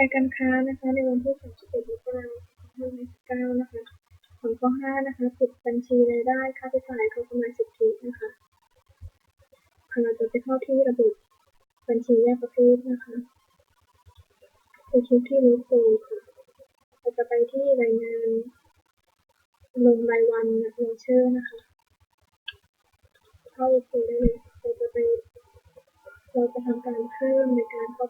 รายการค้านะคะในวันที่31มกราคม2559นะคะของข้อ5นะคะปิดบัญชีรายได้ค่าใช้จ่ายเข้าประมาณสิทธินะคะคะเราจะไปเข้าที่ระบบบัญชีแยกประเภทนะคะไปคลิกที่รูปโฟค่ะเราจะไปที่รายงานลงรายวันโวเชอร์นะคะ เข้ารูปโฟได้เลยเราจะไปเราจะทำการเพิ่มในการเข้า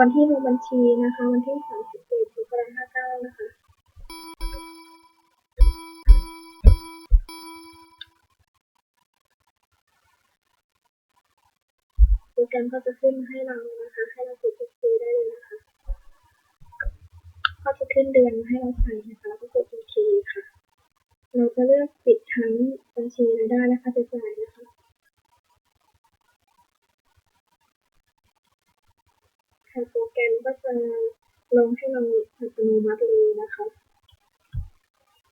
วันที่ลงบัญชีนะคะ วันที่31มกราคม59นะคะโปรแกรมก็จะขึ้นให้เรานะคะ ให้เรากด OK ได้เลยนะคะก็จะขึ้นเดือนให้เราใส่นะคะแล้วก็กด OK ค่ะ เราจะเลือกปิดทั้งบัญชีรายได้และค่าใช้จ่าย ทางโปรแกรมก็จะลงให้เราอัตโนมัติเลยนะคะ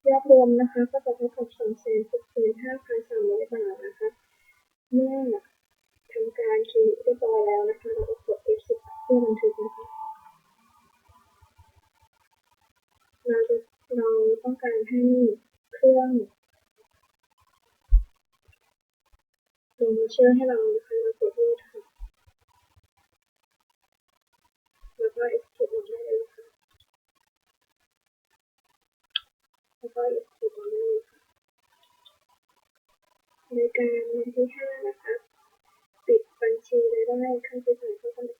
ยอดรวมนะคะก็จะเท่ากับ2 6 5 3 0 0บาทนะคะ เมื่อทำการคีย์เรียบร้อยแล้วนะคะ เราก็กด F10 เพื่อบันทึกนะคะเราจะเราต้องการให้เครื่องลงเชื่อให้เรานะคะ ก็อีกได้เลยค่ะในการวันที่ห้านะคะ ปิดบัญชีรายได้ค่าใช้จ่ายเข้าบัญชีก็